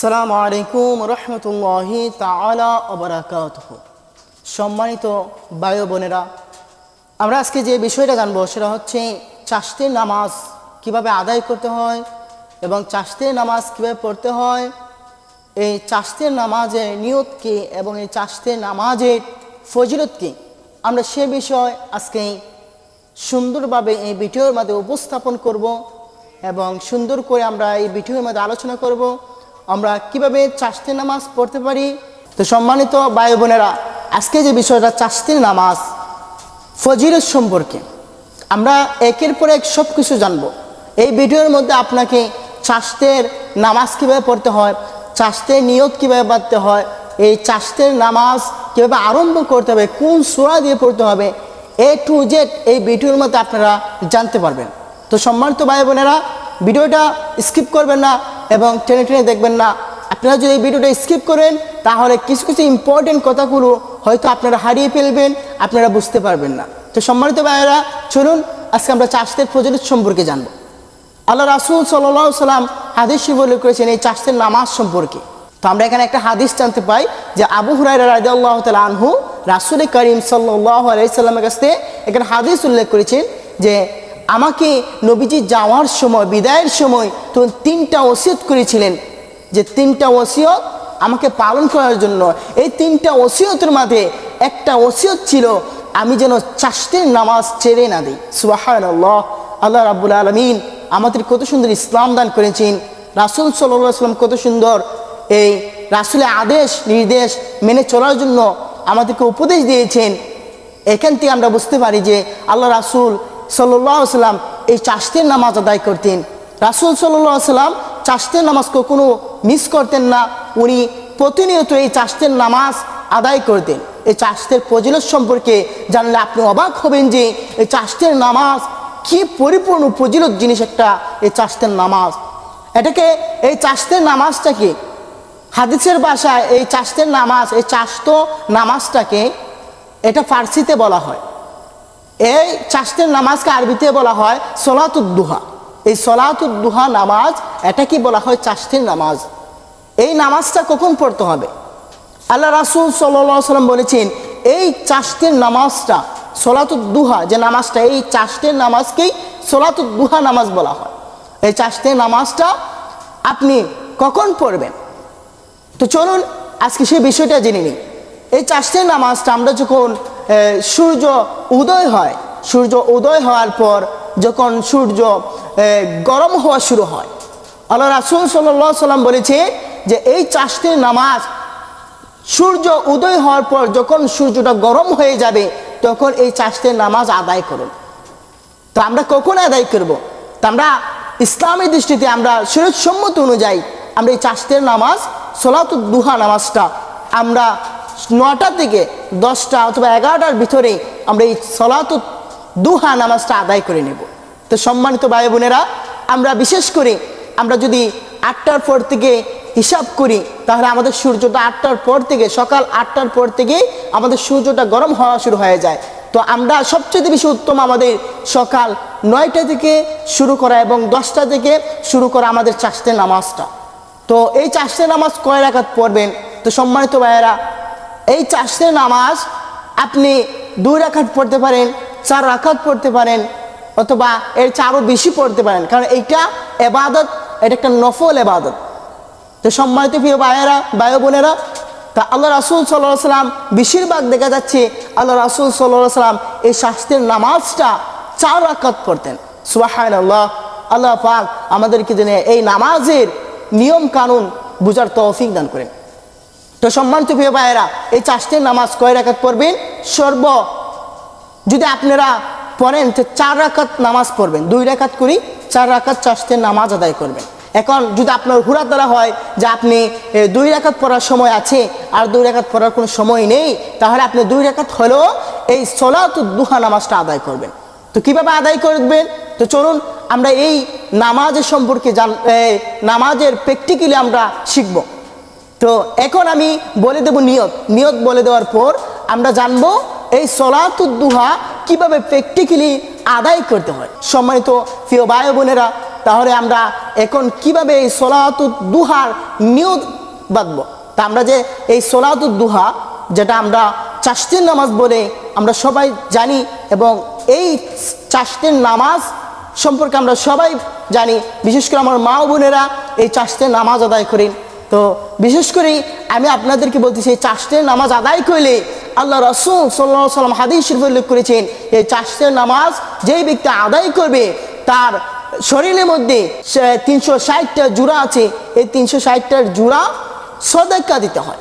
সালাম আলাইকুম রহমতুল্লাহি তালা অবরাকাত সম্মানিত বায়ু বোনেরা, আমরা আজকে যে বিষয়টা জানব সেটা হচ্ছে চাষতের নামাজ কীভাবে আদায় করতে হয় এবং চাষতের নামাজ কীভাবে পড়তে হয়, এই চাষতের নামাজের নিয়ত কি এবং এই চাষতের নামাজের ফজিলত কি, আমরা সে বিষয় আজকে সুন্দরভাবে এই ভিডিওর মধ্যে উপস্থাপন করব এবং সুন্দর করে আমরা এই ভিডিওর মধ্যে আলোচনা করব। আমরা কীভাবে চাষতে নামাজ পড়তে পারি? তো সম্মানিত ভাই বোনেরা, আজকে যে বিষয়টা চাষতের নামাজ, ফজিলত সম্পর্কে আমরা একের পর এক সব কিছু জানব। এই ভিডিওর মধ্যে আপনাকে চাষতের নামাজ কীভাবে পড়তে হয় চাষতের নিয়ত কীভাবে বাঁধতে হয়, এই চাষতের নামাজ কীভাবে আরম্ভ করতে হবে, কোন সোয়া দিয়ে পড়তে হবে, এ টু জেড এই ভিডিওর মধ্যে আপনারা জানতে পারবেন। তো সম্মানিত ভাই বোনেরা, ভিডিওটা স্কিপ করবেন না এবং টেনে টেনে দেখবেন না। আপনারা যদি এই ভিডিওটা স্কিপ করেন, তাহলে কিছু কিছু ইম্পর্টেন্ট কথাগুলো হয়তো আপনারা হারিয়ে ফেলবেন, আপনারা বুঝতে পারবেন না। তো সম্মানিত ভাইয়েরা, চলুন আজকে আমরা চাষতের প্রচলিত সম্পর্কে জানব। আল্লাহ রাসুল সাল্লাহ সাল্লাম হাদিস বলে করেছেন এই চাষতের নামাজ সম্পর্কে। তো আমরা এখানে একটা হাদিস জানতে পাই যে আবু হুরাই রাজি তাল আনহু রাসুল করিম সাল্লাহ আলাইসাল্লামের কাছ থেকে এখানে হাদিস উল্লেখ করেছেন যে আমাকে নবীজি যাওয়ার সময়, বিদায়ের সময় তো তিনটা ওসিয়ত করেছিলেন। যে তিনটা ওসিয়ত আমাকে পালন করার জন্য। এই তিনটা ওসিয়তের মাঝে একটা ওসিয়ত ছিল, আমি যেন চাষতের নামাজ ছেড়ে না দিই। সুবাহান আল্লাহ আল্লাহ রাবুল আলমিন আমাদের কত সুন্দর ইসলাম দান করেছেন। রাসুল সাল্লাম কত সুন্দর এই রাসুলের আদেশ, নির্দেশ মেনে চলার জন্য আমাদেরকে উপদেশ দিয়েছেন। এখান থেকে আমরা বুঝতে পারি যে আল্লাহ রাসুল সাল্লাম এই চাষতের নামাজ আদায় করতেন। রাসুল সাল্লাহ সাল্লাম চাষতের নামাজ কখনো মিস করতেন না। উনি প্রতিনিয়ত এই চাষতের নামাজ আদায় করতেন। এই চাষতের ফজিলত সম্পর্কে জানলে আপনি অবাক হবেন যে এই চাষতের নামাজ কি পরিপূর্ণ ফজিলত জিনিস একটা এই চাষতের নামাজ। এটাকে এই চাষতের নামাজটাকে হাদিসের ভাষায় এই চাষতের নামাজ, এই চাষত নামাজটাকে এটা ফার্সিতে বলা হয়। এই চাষতের নামাজকে আরবিতে বলা হয় সলাতুদ্দুহা। এই সলাতুদ্দুহা নামাজ, এটা কি বলা হয় চাষতের নামাজ? এই নামাজটা কখন পড়তে হবে? আল্লাহ রাসুল সাল্লা সাল্লাম বলেছেন, এই চাষতের নামাজটা, সলাতুদ্দুহা, যে নামাজটা, এই চাষতের নামাজকেই সলাতুদ্দুহা নামাজ বলা হয়। এই চাষতের নামাজটা আপনি কখন পড়বেন? তো চলুন, আজকে সেই বিষয়টা জেনে নিই। এই চাষতের নামাজটা আমরা যখন সূর্য উদয় হয়। সূর্য উদয় হওয়ার পর যখন সূর্য গরম হওয়া শুরু হয়। আল্লাহ রাসুল সাল্লাহ সাল্লাম বলেছে যে, এই চাষতের নামাজ সূর্য উদয় হওয়ার পর যখন সূর্যটা গরম হয়ে যাবে, তখন এই চাষতের নামাজ আদায় করুন। তো আমরা কখন আদায় করব। তা আমরা ইসলামী দৃষ্টিতে আমরা সম্মত অনুযায়ী আমরা এই চাষতের নামাজ সোলাতুল দুহা নামাজটা আমরা নটা থেকে দশটা অথবা এগারোটার ভিতরে আমরা এই সলাতুল দুহা নামাজটা আদায় করে নেব। তো সম্মানিত ভাই বোনেরা, আমরা বিশেষ করে আমরা যদি আটটার পর থেকে হিসাব করি, তাহলে আমাদের সূর্যটা আটটার পর থেকে, সকাল আটটার পর থেকে আমাদের সূর্যটা গরম হওয়া শুরু হয়ে যায়। তো আমরা সবচেয়ে বেশি উত্তম আমাদের সকাল নয়টা থেকে শুরু করা এবং দশটা থেকে শুরু করা আমাদের চাষতে নামাজটা। তো এই চাষতে নামাজ কয় রাখাত পড়বেন? তো সম্মানিত ভাইয়েরা এই চাষতে নামাজ আপনি দুই রাখাত পড়তে পারেন, চার রাখাত পড়তে পারেন, অথবা এর চারও বেশি পড়তে পারেন। কারণ এইটা এবাদত, এটা একটা নফল এবাদত। তো সম্মানিত প্রিয় ভাইয়েরা ভাই বোনেরা, তা আল্লাহ রাসুল সাল্লাহ সাল্লাম বেশিরভাগ দেখা যাচ্ছে আল্লাহ রাসুল সাল্লাহ সাল্লাম এই শাস্তির নামাজটা চার রাকাত পড়তেন। সুবাহান আল্লাহ আল্লাহ পাক আমাদেরকে জেনে এই নামাজের নিয়ম কানুন বুঝার তৌফিক দান করেন। তো সম্মানিত প্রিয় ভাইয়েরা, এই চাষটির নামাজ কয় রাকাত পড়বেন? সর্ব, যদি আপনারা পড়েন, তো চার রাকাত নামাজ পড়বেন। দুই রাকাত করি, চার রাকাত চাষটির নামাজ আদায় করবেন। এখন যদি আপনার হুড়া দ্বারা হয় যে আপনি দুই রেখাত পড়ার সময় আছে, আর দুই রেখাত পড়ার কোনো সময় নেই, তাহলে আপনি দুই রেখাত হলেও এই সলাত দুহা নামাজটা আদায় করবেন। তো কীভাবে আদায় করবেন? তো চলুন, আমরা এই নামাজের সম্পর্কে জান নামাজের প্র্যাকটিক্যালি আমরা শিখব। তো এখন আমি বলে দেব নিয়ত। নিয়ত বলে দেওয়ার পর আমরা জানব এই সলাতুদ্দুহা কীভাবে প্র্যাকটিক্যালি আদায় করতে হয়। সম্মানিত প্রিয় ভাই বোনেরা, তাহলে আমরা এখন কীভাবে এই সোলাত দুহার নিয়ত বাঁধবো? তা আমরা যে এই সোলাত দুহা যেটা আমরা চাষতের নামাজ বলে আমরা সবাই জানি এবং এই চাষতের নামাজ সম্পর্কে আমরা সবাই জানি, বিশেষ করে আমার মা বোনেরা এই চাষতের নামাজ আদায় করেন। তো বিশেষ করে আমি আপনাদেরকে বলতেছি এই চাষতের নামাজ আদায় করলে আল্লাহ রসুল সাল্লাহ সাল্লাম হাদিস শরীফ উল্লেখ করেছেন, এই চাষতের নামাজ যেই ব্যক্তি আদায় করবে, তার শরীরের মধ্যে তিনশো ষাটটা জুড়া আছে, এই তিনশো ষাটটার জুড়া সদাক্কা দিতে হয়।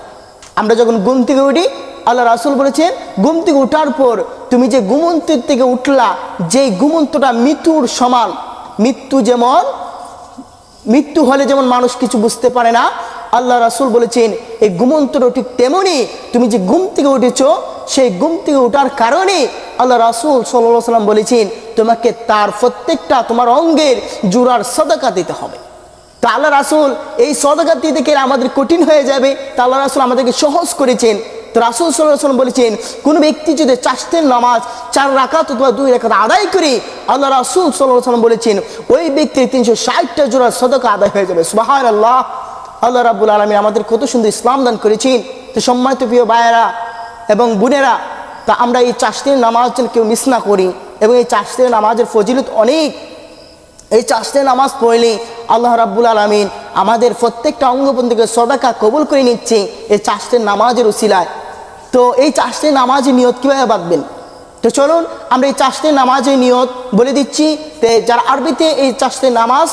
আমরা যখন ঘুম থেকে উঠি, আল্লাহ রাসুল বলেছেন, ঘুম থেকে উঠার পর তুমি যে ঘুমন্তের থেকে উঠলা, যেই গুমন্তটা মৃত্যুর সমান, মৃত্যু যেমন, মৃত্যু হলে যেমন মানুষ কিছু বুঝতে পারে না আল্লাহ রাসুল বলেছেন, এই ঘুমন্তটা ঠিক তেমনই, তুমি যে ঘুম থেকে উঠেছ, সেই ঘুম থেকে ওঠার কারণে আল্লাহ রাসুল সাল্লাহ সাল্লাম বলেছেন, তোমাকে তার প্রত্যেকটা, তোমার অঙ্গের জোড়ার সদাকা দিতে হবে। তা আল্লাহ রাসুল এই সদাকা দিতে গেলে আমাদের কঠিন হয়ে যাবে। তা আল্লাহ রাসুল আমাদেরকে সহজ করেছেন। তো রাসুল সাল্লাহ সাল্লাম বলেছেন, কোনো ব্যক্তি যদি চাষতের নামাজ চার রাকাত অথবা দুই রাকাত আদায় করে, আল্লাহ রাসুল সাল্লাহ সাল্লাম বলেছেন, ওই ব্যক্তির তিনশো ষাটটা জোড়ার সদকা আদায় হয়ে যাবে। সুবাহ আল্লাহ আল্লাহ রাবুল আলমী আমাদের কত সুন্দর ইসলাম দান করেছেন। তো সম্মানিত প্রিয় ভাইয়েরা এবং বোনেরা, তা আমরা এই চাষতের নামাজ যেন কেউ মিস না করি এবং এই চাষতের নামাজের ফজিলত অনেক। এই চাষতে নামাজ পড়লে আল্লাহ রাব্বুল আলমিন আমাদের প্রত্যেকটা অঙ্গপন থেকে সদাকা কবুল করে নিচ্ছে এই চাষতের নামাজের উসিলায়। তো এই চাষতের নামাজের নিয়ত কীভাবে বাঁধবেন? তো চলুন আমরা এই চাষতের নামাজের নিয়ত বলে দিচ্ছি যারা আরবিতে এই চাষতের নামাজ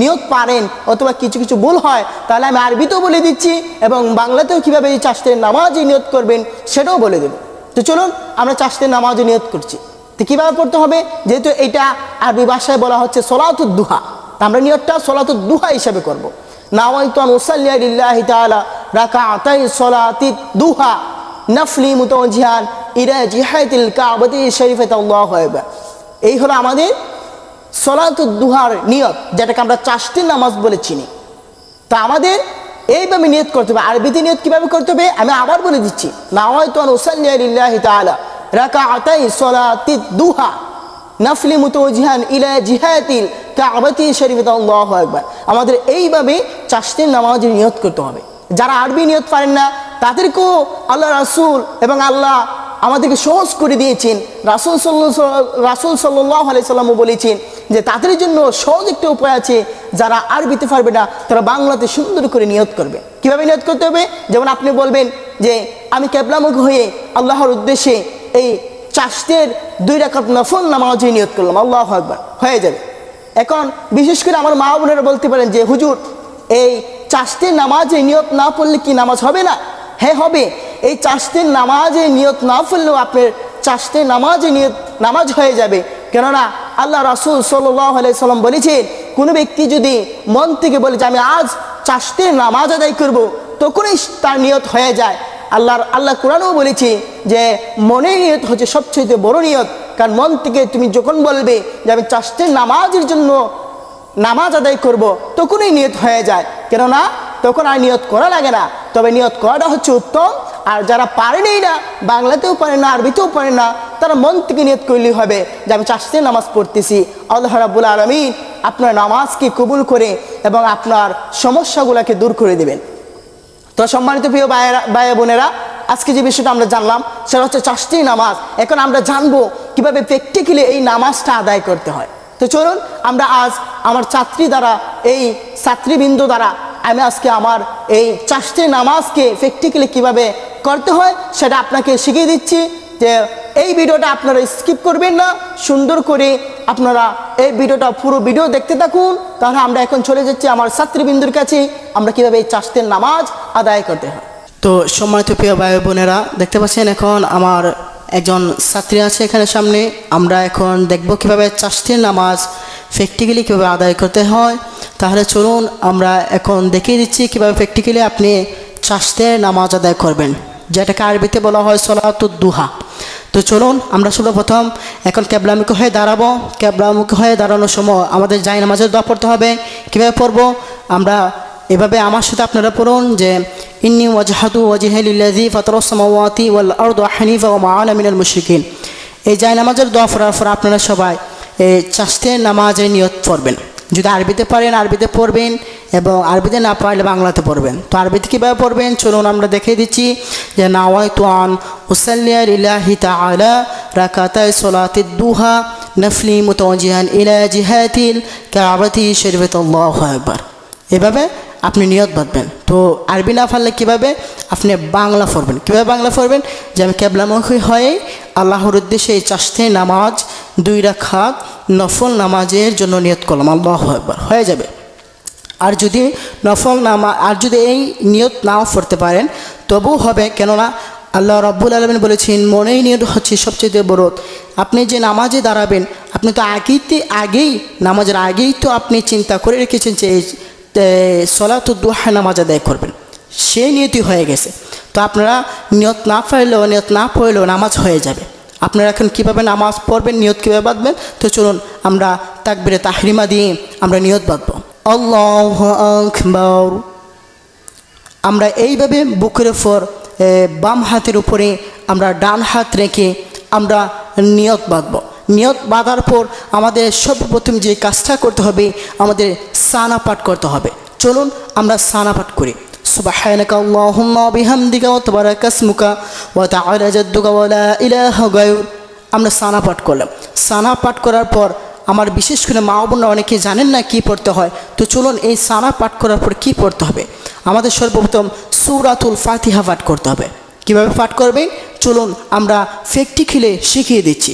নিয়ত পারেন অথবা কিছু কিছু ভুল হয়, তাহলে আমি আরবিতেও বলে দিচ্ছি এবং বাংলাতেও কীভাবে এই চাষতের নামাজে নিয়ত করবেন সেটাও বলে দেব। তো চলুন, আমরা চাষতের নামাজে নিয়ত করছি। তো কীভাবে পড়তে হবে? যেহেতু এটা আরবি ভাষায় বলা হচ্ছে সলাতুদ দুহা তা আমরা নিয়তটা সলাতুদ দুহা হিসাবে করব। রাকাতাই দুহা নফলি শরীফাত এই হলো আমাদের সলাতুদ দুহার নিয়ত, যেটাকে আমরা চাষটির নামাজ বলে চিনি। তা আমাদের এইভাবে নিয়ত করতে হবে। আরবিতে নিয়ত কীভাবে করতে হবে? আমি আবার বলে দিচ্ছি। নফলি মুতওয়াজিহান ইলা জিহাতিল কাবাতি শরীফাত আল্লাহু আকবার। আমাদের এইভাবে চাষটির নামাজের নিয়ত করতে হবে। যারা আরবি নিয়ত পারেন না, তাদেরকেও আল্লাহ রাসূল এবং আল্লাহ আমাদেরকে সহজ করে দিয়েছেন। রাসুল সাল্লাহ রাসুল সাল্লাহ আলাইসাল্লামও বলেছেন যে, তাদের জন্য সহজ একটা উপায় আছে যারা আরবিতে পারবে না, তারা বাংলাতে সুন্দর করে নিয়ত করবে। কীভাবে নিয়ত করতে হবে? যেমন আপনি বলবেন যে, আমি ক্যাবলামুখ হয়ে আল্লাহর উদ্দেশ্যে এই চাষতের দুই রাখাত নফল নামাজে নিয়ত করলাম। আল্লাহ একবার হয়ে যাবে। এখন বিশেষ করে আমার মা বোনেরা বলতে পারেন যে, হুজুর, এই চাষতের নামাজে নিয়ত না পড়লে কি নামাজ হবে না? হ্যাঁ হবে। এই চাষতের নামাজে নিয়ত না পড়লেও আপনার চাষতে নামাজে নিয়ত, নামাজ হয়ে যাবে। কেননা আল্লাহ রাসুল সাল্লাম বলেছেন, কোনো ব্যক্তি যদি মন থেকে বলে যে আমি আজ চাষতে নামাজ আদায় করব, তখনই তার নিয়ত হয়ে যায়। আল্লাহর, আল্লাহ কোরআনও বলেছে যে মনের নিয়ত হচ্ছে সবচেয়ে বড় নিয়ত। কারণ মন থেকে তুমি যখন বলবে যে আমি চাষতের নামাজের জন্য নামাজ আদায় করব, তখনই নিয়ত হয়ে যায়। কেননা তখন আর নিয়ত করা লাগে না। তবে নিয়ত করাটা হচ্ছে উত্তম। আর যারা পারেনই না, বাংলাতেও পারে না, আরবিতেও পারে না, তারা মন থেকে নিয়ত করলেই হবে যে আমি চাষতে নামাজ পড়তেছি। আল্লাহ রাবুল আলমিন আপনার নামাজকে কবুল করে এবং আপনার সমস্যাগুলোকে দূর করে দেবেন। তো সম্মানিত প্রিয় ভাইয়েরা, ভাই বোনেরা, আজকে যে বিষয়টা আমরা জানলাম, সেটা হচ্ছে চাষটি নামাজ। এখন আমরা জানব কীভাবে প্র্যাকটিক্যালি এই নামাজটা আদায় করতে হয়। তো চলুন, আমরা আজ আমার ছাত্রী দ্বারা, এই ছাত্রীবৃন্দ দ্বারা আমি আজকে আমার এই চাষটি নামাজকে প্র্যাকটিক্যালি কীভাবে করতে হয় সেটা আপনাকে শিখিয়ে দিচ্ছি যে এই ভিডিওটা আপনারা স্কিপ করবেন না, সুন্দর করে আপনারা এই ভিডিওটা পুরো ভিডিও দেখতে থাকুন। তাহলে আমরা এখন চলে যাচ্ছি আমার ছাত্রীবৃন্দুর কাছে, আমরা কীভাবে এই চাষতের নামাজ আদায় করতে হয়। তো সম্মানিত প্রিয় ভাই বোনেরা, দেখতে পাচ্ছেন এখন আমার একজন ছাত্রী আছে এখানে সামনে। আমরা এখন দেখব কীভাবে চাষতের নামাজ প্র্যাকটিক্যালি কীভাবে আদায় করতে হয়? তাহলে চলুন আমরা এখন দেখিয়ে দিচ্ছি কীভাবে প্র্যাকটিক্যালি আপনি চাষতের নামাজ আদায় করবেন, যেটাকে আরবিতে বলা হয় সলাতুদ দুহা। তো চলুন আমরা সর্বপ্রথম এখন ক্যাবলামুখী হয়ে দাঁড়াবো। ক্যাবলামুখী হয়ে দাঁড়ানোর সময় আমাদের জাই নামাজের দোয়া পড়তে হবে। কীভাবে পড়ব? আমরা এভাবে আমার সাথে আপনারা পড়ুন যে, ইন্নি ওয়াজহাতু ওয়াজিহালিল্লাজি ফতরসমাওয়াতি ওয়াল আরদু হানিফা ওয়া মাআনা মিনাল মুশরিকিন। এই জাই নামাজের দোয়া পড়ার পর আপনারা সবাই চাষতে নামাজে নিয়ত পড়বেন। যদি আরবিতে পারেন আরবিতে পড়বেন এবং আরবিতে না পারলে বাংলাতে পড়বেন। তো আরবিতে কীভাবে পড়বেন? চলুন আমরা দেখিয়ে দিচ্ছি যে নাওয়াই তোয়ান ওসাল্লিয়ার ইলাহি তালা রাকাতায় সোলাতে দুহা নফলি মুতজিহান ইলা জিহাতিল কাবাতি শরীফত আল্লাহ একবার এভাবে আপনি নিয়ত বাঁধবেন। তো আরবি না পারলে কীভাবে? আপনি বাংলা পড়বেন। কীভাবে বাংলা পড়বেন? যে আমি কেবলামুখী হয়ে আল্লাহর উদ্দেশ্যে এই চাষতে নামাজ, দুই রাখাত নফল নামাজের জন্য নিয়ত করলাম। আল্লাহ হয়ে যাবে। আর যদি নফল নামা আর যদি এই নিয়ত নাও পড়তে পারেন তবু হবে। কেননা আল্লাহ রব্বুল আলমিন বলেছেন, মনেই নিয়ত হচ্ছে সবচেয়ে বড়। আপনি যে নামাজে দাঁড়াবেন, আপনি তো আগেইতে আগেই নামাজের আগেই তো আপনি চিন্তা করে রেখেছেন যে এই সলাতুদ্দোহা নামাজ আদায় করবেন। সে নিয়তি হয়ে গেছে। তো আপনারা নিয়ত না পারলেও, নিয়ত না পড়লেও নামাজ হয়ে যাবে। আপনারা এখন কীভাবে নামাজ পড়বেন, নিয়ত কীভাবে বাঁধবেন? তো চলুন আমরা তাকবিরে তাহরিমা দিয়ে আমরা নিয়ত বাঁধবো। আকবর। আমরা এইভাবে বুকের ওপর বাম হাতের উপরে আমরা ডান হাত রেখে আমরা নিয়ত বাঁধব। নিয়ত বাঁধার পর আমাদের সর্বপ্রথম যে কাজটা করতে হবে আমাদের সানা পাঠ করতে হবে চলুন আমরা সানা পাঠ করি سبحانك اللهم وبحمدك وتبارك اسمك وتعالى جدك ولا إله غيرك আমরা সানা পাঠ করলাম সানা পাঠ করার পর আমার বিশেষ করে মা বোনরা অনেকে জানেন না কি পড়তে হয় তো চলুন এই সানা পাঠ করার পর কি পড়তে হবে আমাদের সর্বপ্রথম সুরাতুল ফাতিহা পাঠ করতে হবে কিভাবে পাঠ করবেন চলুন আমরা ফেকটি খিলে শিখিয়ে দিচ্ছি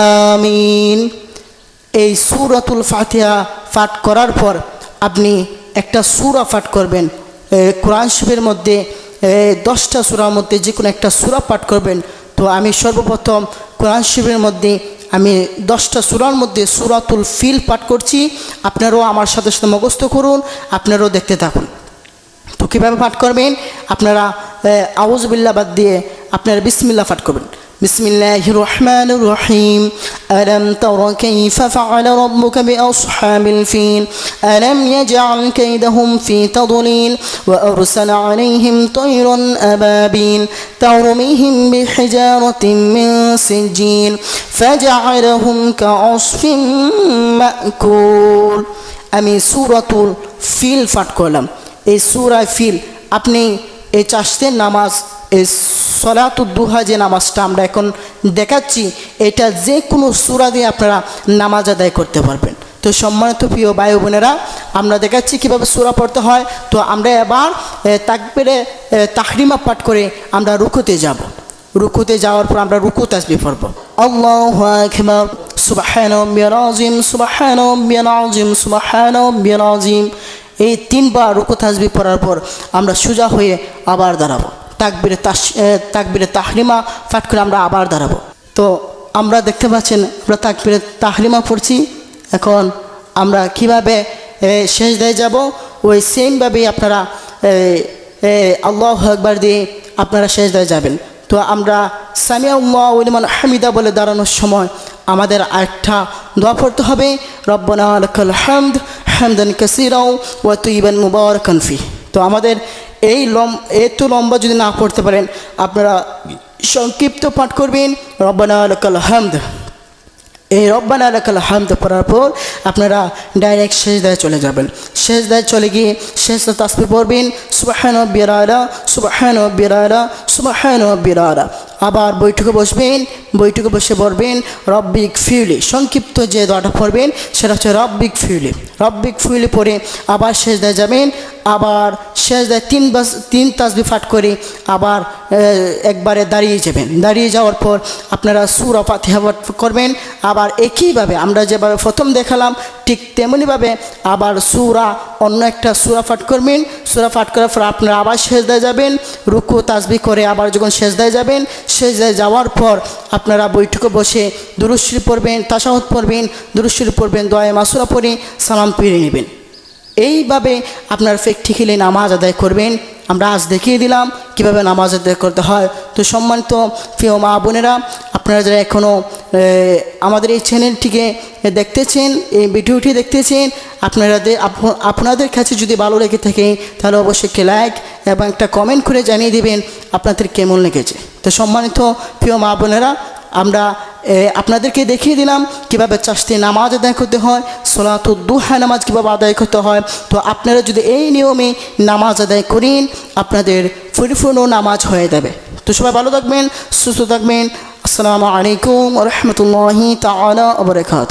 আমিন। এই সুরাতুল ফাতিহা পাঠ করার পর আপনি একটা সুরা পাঠ করবেন। কোরআন শরীফের মধ্যে দশটা সুরার মধ্যে যে কোনো একটা সুরা পাঠ করবেন। তো আমি সর্বপ্রথম কোরআন শরীফের মধ্যে আমি দশটা সুরার মধ্যে সুরাতুল ফিল পাঠ করছি। আপনারাও আমার সাথে সাথে মুখস্থ করুন, আপনারাও দেখতে থাকুন। তো কীভাবে পাঠ করবেন? আপনারা আউজবিল্লা বাদ দিয়ে আপনারা বিসমিল্লা পাঠ করবেন। بسم الله الرحمن الرحيم ألم تر كيف فعل ربك بأصحاب الفيل ألم يجعل كيدهم في تضليل وأرسل عليهم طيرا أبابيل ترميهم بحجارة من سجيل فجعلهم كعصف مأكول আমি সুরাতুল ফিল পাঠ করলাম এই সুরায় ফিল আপনি এই চাষতের নামাজ এই সলাতুদ্দুহা যে নামাজটা আমরা এখন দেখাচ্ছি, এটা যে কোনো সুরা দিয়ে আপনারা নামাজ আদায় করতে পারবেন। তো সম্মানিত প্রিয় ভাই বোনেরা, আমরা দেখাচ্ছি কীভাবে সুরা পড়তে হয়। তো আমরা এবার তাকবেরে তাহরিমা পাঠ করে আমরা রুকুতে যাব। রুকুতে যাওয়ার পর আমরা রুকু তাসবি পড়ব। আল্লাহু আকবার, সুবহান আযীম এই তিনবার রুকু তাসবি পড়ার পর আমরা সোজা হয়ে আবার দাঁড়াবো। তাকবিরে তাকবিরে তাহরিমা পাঠ করে আমরা আবার দাঁড়াবো। তো আমরা দেখতে পাচ্ছেন, আমরা তাকবিরে তাহরিমা পড়ছি। এখন আমরা কীভাবে শেষ দিয়ে যাব? ওই সেমভাবেই আপনারা আল্লাহ একবার দিয়ে আপনারা শেষ দিয়ে যাবেন। তো আমরা সামিয়া উম্মা উলিমান হামিদা বলে দাঁড়ানোর সময় আমাদের আরেকটা দোয়া পড়তে হবে। রব্বানা লাকাল হামদ হামদান কাসিরাও ওয়া তুইবান মুবারাকান ফি। তো আমাদের এই লম এত লম্বা যদি না পড়তে পারেন, আপনারা সংক্ষিপ্ত পাঠ করবেন। রব্বানা আলকাল হামদ। এই রব্বানা লাকাল হামদ পড়ার পর আপনারা ডাইরেক্ট শেষদায় চলে যাবেন। শেষদায় চলে গিয়ে শেষ তাসপি পড়বেন। সুবাহান বিরারা সুবাহান বিরারা সুবাহান বিরারা আবার বৈঠকে বসবেন, বৈঠকে বসে পড়বেন রব্বিক ফিউলি সংক্ষিপ্ত যে দোয়াটা পড়বেন, সেটা হচ্ছে রব্বিক ফিউলি রব্বিক ফিউলি পড়ে আবার শেষদায় যাবেন, আবার শেষদায় তিন বাস, তিন তাসবি ফাট করে আবার একবারে দাঁড়িয়ে যাবেন। দাঁড়িয়ে যাওয়ার পর আপনারা সুর পাঠ করবেন, আবার একইভাবে আমরা যেভাবে প্রথম দেখালাম, ঠিক তেমনিভাবে আবার সুরা, অন্য একটা সুরা পাঠ করবেন। সুরা পাঠ করার পর আপনারা আবার শেষদায় যাবেন, রুকু তাসবি করে আবার যখন শেষদায় যাবেন শেষদায় যাওয়ার পর আপনারা বৈঠকে বসে দুরুশ্রী পড়বেন তাসাহত পড়বেন দুরুশ্রী পড়বেন, দয়া মাসুরা পড়ে সালাম পেরে নেবেন। এইভাবে আপনার প্র্যাকটিক্যালি নামাজ আদায় করবেন। আমরা আজ দেখিয়ে দিলাম কীভাবে নামাজ আদায় করতে হয়। তো সম্মানিত প্রিয় মা বোনেরা, আপনারা যারা এখনও আমাদের এই চ্যানেলটিকে দেখতেছেন, এই ভিডিওটি দেখতেছেন, আপনারা আপ- আপনাদের কাছে যদি ভালো লেগে থাকে, তাহলে অবশ্যই লাইক এবং একটা কমেন্ট করে জানিয়ে দেবেন আপনাদের কেমন লেগেছে। তো সম্মানিত প্রিয় মা বোনেরা, আমরা আপনাদেরকে দেখিয়ে দিলাম কীভাবে চাষতে নামাজ আদায় করতে হয় সোলাতুদ্দুহা নামাজ কীভাবে আদায় করতে হয়। তো আপনারা যদি এই নিয়মে নামাজ আদায় করেন, আপনাদের পরিপূর্ণ নামাজ হয়ে যাবে। তো সবাই ভালো থাকবেন, সুস্থ থাকবেন। আসসালামু আলাইকুম রহমতুল্লাহি তালা আবরকাত